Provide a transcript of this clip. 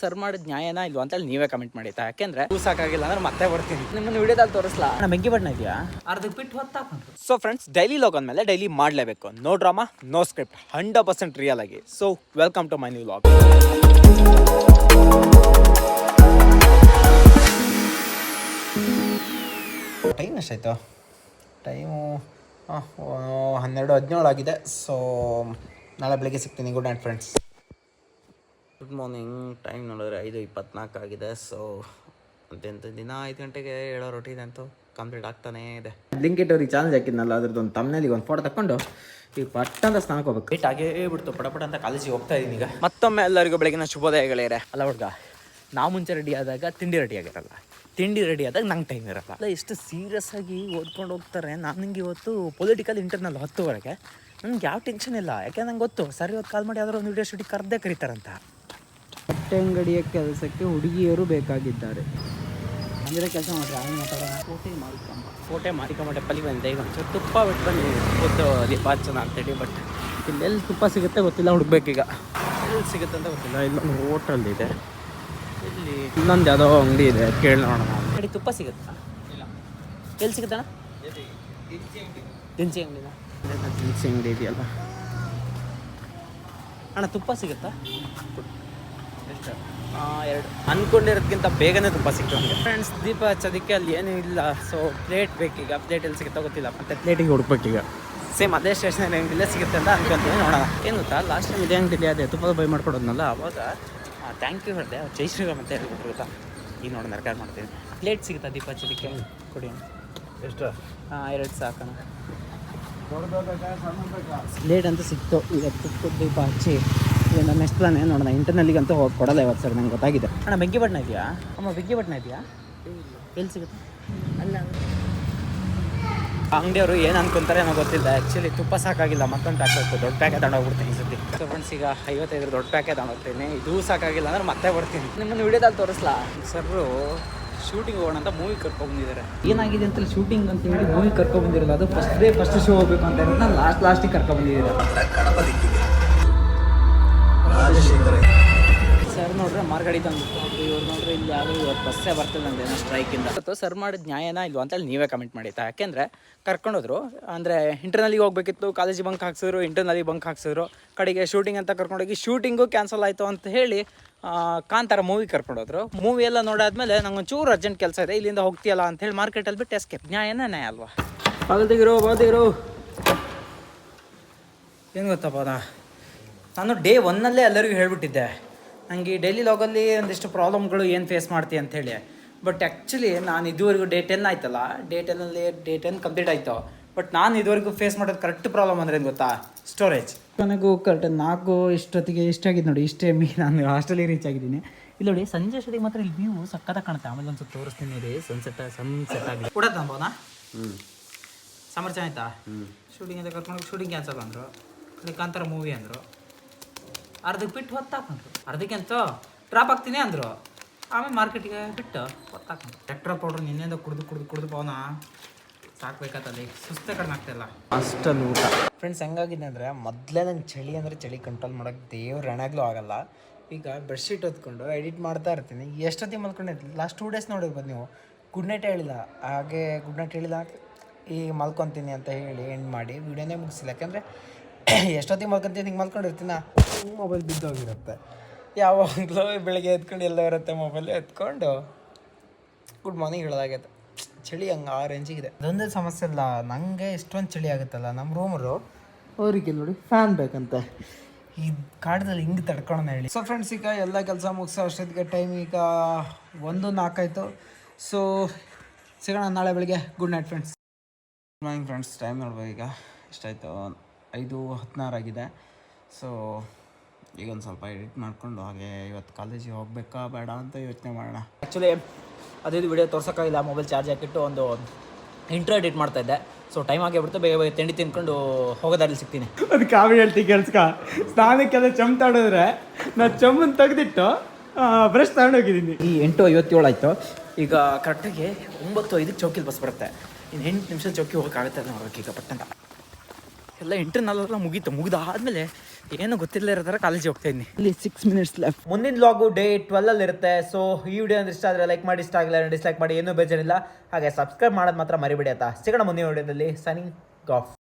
Sir ಮಾಡಿದ ನ್ಯಾಯನ ಇಲ್ವಾ ಅಂತೇಳಿ ನೀವೇ ಕಮೆಂಟ್ ಮಾಡಿ ಆಯ್ತಾ ಯಾಕೆಂದ್ರೆ ಸಾಕಾಗಿಲ್ಲ ಅಂದ್ರೆ ಮತ್ತೆ ಬರ್ತೀನಿ ನಿಮ್ಮನ್ನು ವಿಡಿಯೋದಲ್ಲಿ ತೋರಿಸ್ಲಾ? ನಾ ಬೆಂಕಿ ಬಣ್ಣ ಇದೆಯಾ? ಅರ್ಧಕ್ಕೆ ಬಿಟ್ಟು ಹೊತ್ತಾಕೊಂಡು ಸೊ ಫ್ರೆಂಡ್ಸ್ ಡೈಲಿ ಲಾಗ್ ಅಂದಮೇಲೆ ಡೈಲಿ ಮಾಡಲೇಬೇಕು. No drama no script hundred percent real ಆಗಿ. So welcome to my new vlog time ಎಷ್ಟಾಯ್ತು? ಟೈಮು ಹನ್ನೆರಡು ಹದಿನೇಳು ಆಗಿದೆ. ಸೊ ನಾಳೆ ಬೆಳಗ್ಗೆ ಸಿಗ್ತೀನಿ. Good night friends good morning time ನೋಡಿದ್ರೆ ಐದು ಇಪ್ಪತ್ನಾಲ್ಕು ಆಗಿದೆ. ಸೊ ಅಂತ ದಿನ ಐದು ಗಂಟೆಗೆ ಹೇಳೋ ರೊಟ್ಟಿ ಅಂತೂ ಕಂಪ್ಲೀಟ್ ಆಗ್ತಾನೇ ಇದೆ. ಬ್ಲಿಂಕೆಟ್ ಅವ್ರಿಗೆ ಚಾಲೆಂಜ್ ಹಾಕಿದ್ನಲ್ಲ ಅದ್ರದ್ದು ಒಂದು ತಮ್ಮನೇಲಿ ಒಂದು ಫೋಟೋ ತಕೊಂಡು ಈಗ ಪಟ್ಟ ಅಂತ ಸ್ನಾನಕ್ಕೆ ಹೋಗ್ಬೇಕು. ಬಿಟ್ಟು ಆಗೇ ಬಿಡ್ತು. ಪಟಪಟ ಪಟ ಅಂತ ಕಾಲೇಜಿಗೆ ಹೋಗ್ತಾ ಇದ್ದೀನಿ ಈಗ. ಮತ್ತೊಮ್ಮೆ ಎಲ್ಲರಿಗೂ ಬೆಳಗಿನ ಶುಭೋದಯಗಳಿದೆ ಅಲ್ಲ ಹುಡ್ಗ ನಾವು ಮುಂಚೆ ರೆಡಿ ಆದಾಗ ತಿಂಡಿ ರೆಡಿ ಆಗಿರಲ್ಲ. ತಿಂಡಿ ರೆಡಿ ಆದಾಗ ನಂಗೆ ಟೈಮ್ ಇರಲ್ಲ. ಅಲ್ಲ ಎಷ್ಟು ಸೀರಿಯಸ್ ಆಗಿ ಓದ್ಕೊಂಡು ಹೋಗ್ತಾರೆ. ನಾನು ನಿಂಗೆ ಇವತ್ತು ಪೊಲಿಟಿಕಲ್ ಇಂಟರ್ನಲ್ ಹತ್ತುವರೆಗೆ. ನನಗೆ ಯಾವ ಟೆನ್ಷನ್ ಇಲ್ಲ. ಯಾಕೆ ನಂಗೆ ಗೊತ್ತು? ಸರಿ ಇವತ್ತು ಕಾಲ್ ಮಾಡಿ ಯಾವ್ದಾರು ಒಂದು ವಿಡಿಯೋ ಶೂಟಿಗೆ ಕರೆದೇ ಕರೀತಾರಂತ. ಬಟ್ಟೆ ಅಂಗಡಿಯ ಕೆಲಸಕ್ಕೆ ಹುಡುಗಿಯರು ಬೇಕಾಗಿದ್ದಾರೆ. ಅಂದರೆ ಕೆಲಸ ಮಾತಾಡೋಣ. ಕೋಟೆ ಮಾರಿಕಂಬ. ಕೋಟೆ ಮಾರಿಕಂಬ ಟೆಪ್ಪಲ್ಲಿ ಬಂದೆ. ಈಗ ಒಂಚೂರು ತುಪ್ಪ ಬಿಟ್ಟು ಬನ್ನಿ. ಗೊತ್ತು ದೀಪ ಚೆನ್ನಾಗಿ ಅಂತೇಳಿ ಬಟ್ ಇಲ್ಲೆಲ್ಲಿ ತುಪ್ಪ ಸಿಗುತ್ತೆ ಗೊತ್ತಿಲ್ಲ ಹುಡುಕ್ಬೇಕೀಗ ಎಲ್ಲಿ ಸಿಗುತ್ತೆ ಅಂತ ಗೊತ್ತಿಲ್ಲ. ಇಲ್ಲೊಂದು ಹೋಟೆಲ್ ಇದೆ. ಇಲ್ಲಿ ಇನ್ನೊಂದು ಯಾವುದೋ ಅಂಗಡಿ ಇದೆ ಕೇಳಿ ನೋಡೋಣ. ಅಂಗಡಿ ತುಪ್ಪ ಸಿಗುತ್ತಾ? ಇಲ್ಲ. ಎಲ್ಲಿ ಸಿಗುತ್ತಣ್ಣ ದಿನಸಿ ಅಂಗಡಿನ? ದಿನಸಿ ಅಂಗಡಿ ಇದೆಯಲ್ಲ. ಅಣ್ಣ ತುಪ್ಪ ಸಿಗುತ್ತಾ? ಎಷ್ಟು? ಎರಡು. ಅನ್ಕೊಂಡಿರೋದಕ್ಕಿಂತ ಬೇಗನೆ ತುಪ್ಪ ಸಿಕ್ತು ನಮಗೆ. ಫ್ರೆಂಡ್ಸ್ ದೀಪ ಹಚ್ಚೋದಕ್ಕೆ ಅಲ್ಲಿ ಏನೂ ಇಲ್ಲ. ಸೊ ಪ್ಲೇಟ್ ಬೇಕೀಗ ಪ್ಲೇಟ್ ಎಲ್ಲಿ ಸಿಗುತ್ತೋ ಗೊತ್ತಿಲ್ಲ. ಮತ್ತೆ ಪ್ಲೇಟಿಗೆ ಹುಡುಕ್ಬೇಕೀಗ ಸೇಮ್ ಅದೇ ಸ್ಟೇಷನ್ ಇಲ್ಲೇ ಸಿಗುತ್ತೆ ಅಂತ ಅನ್ಕೊಂತೀನಿ. ನೋಡೋಣ. ಏನು ಗೊತ್ತಾ? ಲಾಸ್ಟ್ ಟೈಮ್ ಇದೇ ಅಂಗಡಿಲಿ ಅದೇ ತುಪ್ಪದ ಬೈ ಮಾಡ್ಕೊಡೋದ್ನಲ್ಲ ಅವಾಗ ಥ್ಯಾಂಕ್ ಯು ಹೇಳಿದೆ. ಜೈ ಶ್ರೀರಾಮ್ ಅಂತ ಹೇಳ್ಬಿಟ್ರು ಗೊತ್ತಾ? ಈಗ ನೋಡಿ ರೆಕಾರ್ಡ್ ಮಾಡ್ತೀನಿ. ಪ್ಲೇಟ್ ಸಿಗುತ್ತಾ ದೀಪ ಹಚ್ಚೋದಕ್ಕೆ? ಕೊಡಿ ಎಷ್ಟು? ಹಾಂ ಎರಡು ಸಾಕಣ ಪ್ಲೇಟ್ ಅಂತ ಸಿಕ್ತು. ಈಗ ತುಪ್ಪದ ದೀಪ ಹಚ್ಚಿ. ಈಗ ನನ್ನ ನೆಕ್ಸ್ಟ್ ಪ್ಲಾನ್ ಏನು ನೋಡೋಣ? ಇಂಟರ್ನಲ್ಲಿಗೆ ಅಂತೂ ಹೋಗಿ ಕೊಡಲ್ಲ ಇವತ್ತು ಸರ್ ನಂಗೆ ಗೊತ್ತಾಗಿದೆ. ಅಣ್ಣ ಬೆಂಕಿ ಬಟ್ಟಣ ಇದೆಯಾ? ಅಮ್ಮ ಬೆಂಕಿ ಬಟ್ಟಣ ಇದೆಯಾ? ಎಲ್ಲಿ ಸಿಗುತ್ತೆ? ಅಲ್ಲ. ಅಂಗಡಿಯವರು ಏನು ಅನ್ಕೊಂತಾರೆ ಏನೋ ಗೊತ್ತಿಲ್ಲ. ಆ್ಯಕ್ಚುಲಿ ತುಪ್ಪ ಸಾಕಾಗಿಲ್ಲ. ಮತ್ತೊಂದು ಪ್ಯಾಕ್ ದೊಡ್ಡ ಪ್ಯಾಕೆ ತಗೊಂಡೋಗ್ಬಿಡ್ತೀನಿ ಈ ಸತಿ ಸೊ ಫ್ರೆಂಡ್ಸ್ ಈಗ ಐವತ್ತೈದು ದೊಡ್ಡ ಪ್ಯಾಕೆ ತಗೊಂಡೋಗ್ತೀನಿ ಇದು ಸಾಕಾಗಿಲ್ಲ ಅಂದ್ರೆ ಮತ್ತೆ ಬರ್ತೀನಿ ನಿಮ್ಮನ್ನು ವಿಡಿಯೋದಲ್ಲಿ ತೋರಿಸ್ಲಾ? ಸರ್ರು ಶೂಟಿಂಗ್ ಹೋಗೋಣ ಅಂತ ಮೂವಿ ಕರ್ಕೊಂಡ್ಬಂದಿದ್ದಾರೆ ಏನಾಗಿದೆ ಅಂತ ಶೂಟಿಂಗ್ ಅಂತ ಹೇಳಿ ಮೂವಿ ಕರ್ಕೊಂಡ್ಬಂದಿರಲ್ಲ ಬಂದಿರಲ್ಲ ಅದು ಫಸ್ಟ್ ಡೇ ಫಸ್ಟ್ ಶೋ ಹೋಗ್ಬೇಕು ಅಂತ ನಾನು ಲಾಸ್ಟ್ ಲಾಸ್ಟಿಗೆ ಕರ್ಕೊ ಸರ್ ನೋಡ್ರೆ ಮಾರ್ಗಡಿ ತಂದು ಇವ್ರು ನೋಡ್ರೆ ಇಲ್ಲಿ ಯಾರು ಇವತ್ತು ಬಸ್ಸೇ ಬರ್ತಿಲ್ಲ ಅಂದ್ರೆ ಏನೋ ಸ್ಟ್ರೈಕಿಂದ ಇವತ್ತು ಸರ್ ಮಾಡಿದ ನ್ಯಾಯನ ಇಲ್ವಾ ಅಂತೇಳಿ ನೀವೇ ಕಮೆಂಟ್ ಮಾಡಿ ಯಾಕೆಂದ್ರೆ ಕರ್ಕೊಂಡೋದ್ರು. ಅಂದರೆ ಇಂಟರ್ನಲ್ಲಿಗೆ ಹೋಗ್ಬೇಕಿತ್ತು ಕಾಲೇಜಿಗೆ ಬಂಕ್ ಹಾಕ್ಸಿದ್ರು ಇಂಟರ್ನಲ್ಲಿ ಬಂಕ್ ಹಾಕ್ಸಿದ್ರು. ಕಡೆಗೆ ಶೂಟಿಂಗ್ ಅಂತ ಕರ್ಕೊಂಡೋಗಿ ಶೂಟಿಂಗು ಕ್ಯಾನ್ಸಲ್ ಆಯಿತು ಅಂತ ಹೇಳಿ ಕಾಂತಾರ ಮೂವಿ ಕರ್ಕೊಂಡೋದ್ರು. ಮೂವಿ ಎಲ್ಲ ನೋಡಾದ್ಮೇಲೆ ನಂಗೆ ಒಂಚೂರು ಅರ್ಜೆಂಟ್ ಕೆಲಸ ಇದೆ. ಇಲ್ಲಿಂದ ಹೋಗ್ತೀಯಲ್ಲ ಅಂತ ಹೇಳಿ ಮಾರ್ಕೆಟಲ್ಲಿ ಬಿಟ್ಟು ಎಸ್ಕೇಪ್ ನ್ಯಾಯನ ನ್ಯಾಯ ಅಲ್ವಾ? ಬಾಗಲ್ದಿಗಿರೋ ಬಾಗಲ್ದಿಗಿರೋ ಏನು ಗೊತ್ತಪ್ಪ ನಾ ನಾನು ಡೇ ಒನ್ನಲ್ಲೇ ಎಲ್ಲರಿಗೂ ಹೇಳಿಬಿಟ್ಟಿದ್ದೆ ನನಗೆ ಡೈಲಿ ಲಾಗಲ್ಲಿ ಒಂದಿಷ್ಟು ಪ್ರಾಬ್ಲಮ್ಗಳು ಏನು ಫೇಸ್ ಮಾಡ್ತೀವಿ ಅಂಥೇಳಿ ಬಟ್ ಆ್ಯಕ್ಚುಲಿ ನಾನು ಇದುವರೆಗೂ ಡೇ ಟೆನ್ ಆಯ್ತಲ್ಲ ಡೇ ಟೆನ್ನಲ್ಲಿ ಡೇ ಟೆನ್ ಕಂಪ್ಲೀಟ್ ಆಯಿತು. ಬಟ್ ನಾನು ಇದುವರೆಗೂ ಫೇಸ್ ಮಾಡೋದು ಕರೆಕ್ಟ್ ಪ್ರಾಬ್ಲಮ್ ಅಂದ್ರೆ ಏನು ಗೊತ್ತಾ? ಸ್ಟೋರೇಜ್ ನನಗೂ ಕರೆಕ್ಟ್ ನಾಲ್ಕು ಇಷ್ಟೊತ್ತಿಗೆ ಇಷ್ಟಾಗಿದೆ ನೋಡಿ ಇಷ್ಟೇ ಮೀ ನಾನು ಹಾಸ್ಟೆಲಿಗೆ ರೀಚ್ ಆಗಿದ್ದೀನಿ. ಇಲ್ಲಿ ನೋಡಿ ಸಂಜೆ ಅಷ್ಟೊತ್ತಿಗೆ ಮಾತ್ರ ಇಲ್ಲಿ ವ್ಯೂ ಸಕ್ಕತ್ತಾಗಿ ಕಾಣುತ್ತೆ. ಆಮೇಲೆ ಒಂದು ಸ್ವಲ್ಪ ತೋರಿಸ್ತೀನಿ ರೀ ಸನ್ಸೆಟ್ ಸನ್ಸೆಟ್ ಆಗಿದೆ ಕೂಡ ತಂಬೋನಾ ಸಾಮರ್ಥ್ಯ ಆಯ್ತಾ? ಶೂಟಿಂಗ್ ಅಂತ ಕರ್ಕೊಂಡು ಶೂಟಿಂಗ್ ಕ್ಯಾನ್ಸಲ್ ಅಂದರು. ಕಾಂತಾರ ಮೂವಿ ಅಂದರು. ಅರ್ಧಕ್ಕೆ ಬಿಟ್ಟು ಹೊತ್ತಾಕೊಂಡ್ರು ಅರ್ಧಕ್ಕೆ ಅಂತ ಡ್ರಾಪ್ ಆಗ್ತೀನಿ ಅಂದರು. ಆಮೇಲೆ ಮಾರ್ಕೆಟಿಗೆ ಬಿಟ್ಟು ಹೊತ್ತಾಕೊಂಡ್ರು ಟ್ರ್ಯಾಕ್ಟರ್ ಪೌಡ್ರ್ ನಿನ್ನೆಯಿಂದ ಕುಡಿದು ಕುಡಿದು ಕುಡಿದು ಪವನ. ಸಾಕ್ಬೇಕಾತಲ್ಲಿ ಸುಸ್ತೆ ಕಡಿಮೆ ಆಗ್ತಾಯಿಲ್ಲ ಅಷ್ಟಲ್ಲಿ ಊಟ. ಫ್ರೆಂಡ್ಸ್ ಹೆಂಗಾಗಿದೆ ಅಂದರೆ ಮೊದಲೇ ನಂಗೆ ಚಳಿ ಅಂದರೆ ಚಳಿ ಕಂಟ್ರೋಲ್ ಮಾಡೋಕ್ಕೆ ದೇವ್ರ ಹೆಣಾಗ್ಲೂ ಆಗಲ್ಲ. ಈಗ ಬೆಡ್ಶೀಟ್ ಹೊತ್ಕೊಂಡು ಎಡಿಟ್ ಮಾಡ್ತಾ ಇರ್ತೀನಿ. ಎಷ್ಟೊತ್ತಿಗೆ ಮಲ್ಕೊಂಡಿರ್ತೀನಿ ಲಾಸ್ಟ್ ಟೂ ಡೇಸ್ ನೋಡಿರ್ಬೋದು ನೀವು. ಗುಡ್ ನೈಟ್ ಹೇಳಿಲ್ಲ. ಹಾಗೆ ಗುಡ್ ನೈಟ್ ಹೇಳಿಲ್ಲ. ಈಗ ಮಲ್ಕೊತೀನಿ ಅಂತ ಹೇಳಿ ಎಂಡ್ ಮಾಡಿ. ವಿಡಿಯೋನೇ ಮುಗಿಸಿಲ್ಲ. ಯಾಕಂದರೆ ಎಷ್ಟೊತ್ತಿಗೆ ಮಲ್ಕೊಂತೀನಿ ಹಿಂಗೆ ಮಲ್ಕೊಂಡಿರ್ತೀನ? ಮೊಬೈಲ್ ಬಿದ್ದೋಗಿರುತ್ತೆ. ಯಾವಾಗಲೂ ಬೆಳಗ್ಗೆ ಎತ್ಕೊಂಡು ಎಲ್ಲ ಇರುತ್ತೆ ಮೊಬೈಲ್ ಎತ್ಕೊಂಡು ಗುಡ್ ಮಾರ್ನಿಂಗ್ ಹೇಳೋದಾಗೈತೆ. ಚಳಿ ಹಂಗೆ ಆ ರೇಂಜಿಗಿದೆ ಅದೊಂದೇ ಸಮಸ್ಯೆ ಇಲ್ಲ ನನಗೆ ಎಷ್ಟೊಂದು ಚಳಿ ಆಗುತ್ತಲ್ಲ ನಮ್ಮ ರೂಮರು ಅವರಿಗೆ ನೋಡಿ ಫ್ಯಾನ್ ಬೇಕಂತೆ. ಈ ಕಾಡದಲ್ಲಿ ಹಿಂಗೆ ತಡ್ಕೊಳ್ಳೋಣ ಹೇಳಿ. ಸೊ ಫ್ರೆಂಡ್ಸ್ ಈಗ ಎಲ್ಲ ಕೆಲಸ ಮುಗಿಸೋ ಅಷ್ಟೊತ್ತಿಗೆ ಟೈಮ್ ಈಗ ಒಂದು ನಾಲ್ಕಾಯಿತು. ಸೊ ಸಿಗೋಣ ನಾಳೆ ಬೆಳಿಗ್ಗೆ. Good night friends good morning friends time ನೋಡ್ಬೋದು ಈಗ. ಎಷ್ಟಾಯಿತು? ಐದು ಹದಿನಾರಾಗಿದೆ ಸೊ ಈಗ ಒಂದು ಸ್ವಲ್ಪ ಎಡಿಟ್ ಮಾಡಿಕೊಂಡು ಹಾಗೆ ಇವತ್ತು ಕಾಲೇಜಿಗೆ ಹೋಗಬೇಕಾ ಬೇಡ ಅಂತ ಯೋಚನೆ ಮಾಡೋಣ. ಆ್ಯಕ್ಚುಲಿ ಅದೇ ವಿಡಿಯೋ ತೋರ್ಸೋಕ್ಕಾಗಿಲ್ಲ. ಮೊಬೈಲ್ ಚಾರ್ಜ್ ಹಾಕಿಟ್ಟು ಒಂದು ಇಂಟ್ರೋ ಎಡಿಟ್ ಮಾಡ್ತಾ ಇದ್ದೆ. ಸೊ ಟೈಮ್ ಆಗಿಬಿಡ್ತು ಬೇಗ ಬೇಗ ತಿಂಡಿ ತಿನ್ಕೊಂಡು ಹೋಗೋದಾರಲ್ಲಿ ಸಿಗ್ತೀನಿ. ಅದು ಕಾವಿ ಹೇಳ್ತಿ ಕೆಲ್ಸಕ. ಸ್ನಾನಕ್ಕೆಲ್ಲ ಚಮ್ ತಾಡಿದ್ರೆ ನಾನು ಚಮ್ಮನ್ ತೆಗೆದಿಟ್ಟು ಬ್ರಷ್ ತಗೊಂಡೋಗಿದ್ದೀನಿ ಈ ಎಂಟು ಐವತ್ತೇಳು ಆಯಿತು. ಈಗ ಕರೆಕ್ಟಾಗಿ ಒಂಬತ್ತು ಐದಕ್ಕೆ ಚೌಕಿಲಿ ಬಸ್ ಬರುತ್ತೆ. ಇನ್ನು ಎಂಟು ನಿಮಿಷ ಚೌಕಿ ಹೋಗೋಕ್ಕಾಗುತ್ತೆ ಅಂತ ನೋಡ್ಬೇಕು ಈಗ ಪಟ್ಟಂತ. ಎಲ್ಲ ಇಂಟರ್ನಲ್ಲೆಲ್ಲ ಮುಗೀತು. ಮುಗಿದಾದ್ಮೇಲೆ ಏನು ಗೊತ್ತಿಲ್ಲ ಇರೋ ಥರ ಕಾಲೇಜಿಗೆ ಹೋಗ್ತಾ ಇದ್ದೀನಿ ಇಲ್ಲಿ ಸಿಕ್ಸ್ ಮಿನಿಟ್ಸ್ ಲೆಫ್ಟ್ ಮುಂದಿನ ಲಾಗು ಡೇ ಟ್ವೆಲ್ ಅಲ್ಲಿ ಇರುತ್ತೆ. ಸೊ ಈ ವಿಡಿಯೋ ಅಂದ್ರೆ ಇಷ್ಟ ಆದರೆ ಲೈಕ್ ಮಾಡಿ ಇಷ್ಟ ಆಗಿಲ್ಲ ಡಿಸ್ಲೈಕ್ ಮಾಡಿ ಏನೂ ಬೇಜಾರಿಲ್ಲ. ಹಾಗೆ ಸಬ್ಸ್ಕ್ರೈಬ್ ಮಾಡೋದು ಮಾತ್ರ ಮರಿಬೇಡಿ ಆಯ್ತಾ ಸಿಗೋಣ ಮುಂದಿನ ವಿಡಿಯೋದಲ್ಲಿ ಸನಿಂಗ್ ಆಫ್